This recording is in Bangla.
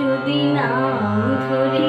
যদি নাম ধরে